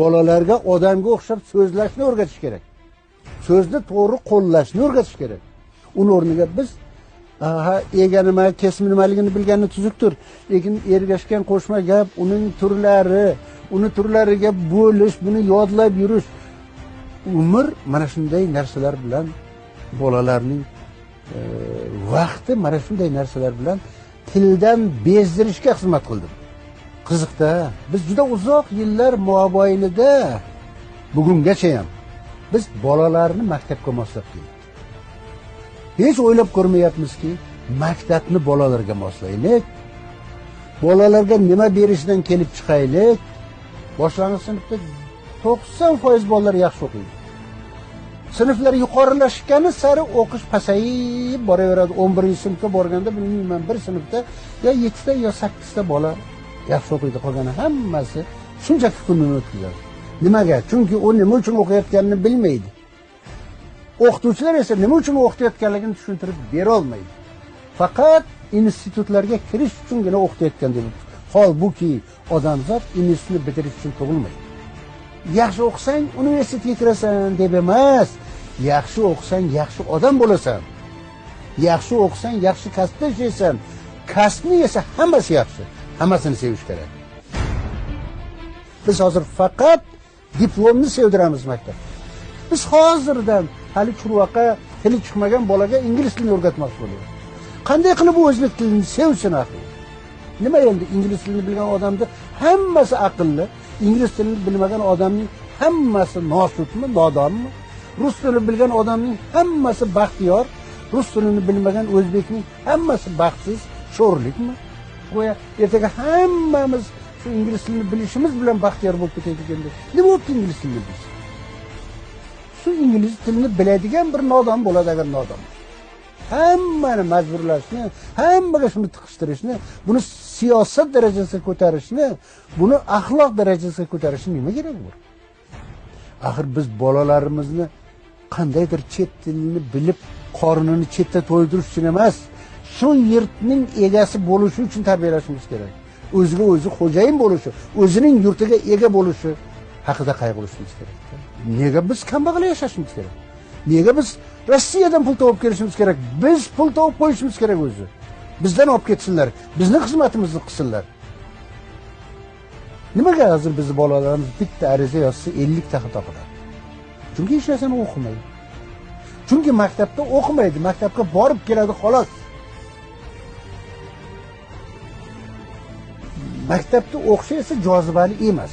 bolalarga odamga o'xshab so'zlashni o'rgatish kerak. So'zni to'g'ri qo'llashni o'rgatish kerak. Uni o'rniga biz ha ega nima kesimi nimaligini bilgani tuzukdir. Lekin ergashgan qo'shma gap uning turlari uni turlariga bo'lish buni yodlab yurish. Umr mana shunday narsalar bilan bolalarning e, vaqti mana shunday narsalar bilan tildan bezdirishga xizmat qildi. Qiziqda biz juda uzoq yillar mobaynida bugungacha ham biz bolalarni maktabga moslab hech o'ylab ko'rmayapmizki maktabni bolalarga moslaylik bolalarga nima berishdan kelib chiqaylik boshlang'ich sinfda to'qson foiz bolalar yaxshi o'qiydi. Sinflar yuqorilashgani sari o'qish pasayib boraveradi. O'n birinchi sinfga borganda bilmayman bir sinfda yo yettita yo sakkizta bola yaxshi o'qiydi qolgani hammasi shunchaki kunini o'tkazadi. Nimaga? Chunki u nima uchun o'qiyotganini bilmaydi. O'qituvchilar esa nima uchun o'qitayotganligini tushuntirib berolmaydi. Faqat institutlarga kirish uchungina o'qitayotgan deb holbuki odamzod institutni bitirish uchun tug'ilmaydi. Yaxshi o'qisang universitetga kirasan deb emas. Yaxshi o'qisang yaxshi odam bo'lasan. Yaxshi o'qisang yaxshi kasbda ishlaysan kasbni esa hammasi yaxshi. Hammasini sevish kerak. Biz hozir faqat diplomni sevdiramiz maktabda biz hozirdan hali churvaqa tili chiqmagan bolaga ingliz tilini o'rgatmoqchi bo'lyapmiz qanday qilib u o'zbek tilini sevsin axir? Nima endi ingliz tilini bilgan odamni hammasi aqlli ingliz tilini bilmagan odamning hammasi nosudmi nodonmi? Rus tilini bilgan odamning hammasi baxtiyor rus tilini bilmagan o'zbekning hammasi baxtsiz sho'rlikmi? Go'yo ertaga hammamiz shu ingliz tilini bilishimiz bilan baxtiyor bo'lib ketayotgan deganda nima bo'libdi ingliz tilini bilsa shu ingliz tilini biladigan bir nodon bo'ladi agar nodon. Hammani majburlashni hammaga shuni tiqishtirishni buni siyosat darajasiga ko'tarishni buni axloq darajasiga ko'tarishni nima keragi bor axir biz bolalarimizni qandaydir chet tilini bilib qornini chetda to'ydirish uchun emas shu yurtning egasi bo'lishi uchun tarbiyalashimiz kerak. O'ziga o'zi xo'jayin bo'lishi o'zining yurtiga ega bo'lishi haqida qayg'urishimiz kerak. Nega biz kambag'al yashashimiz kerak? Nega biz rossiyadan pul topib kelishimiz kerak? Biz pul topib qo'yishimiz kerak o'zi. Bizdan olib ketsinlar bizni xizmatimizni qilsinlar. Nimaga hozir bizni bolalarimiz bitta ariza yozsa ellikta xato qiladi chunki hech narsani o'qimaydi. Chunki maktabda o'qimaydi maktabga borib keladi xolos. Maktabda o'qishi esa jozibali emas.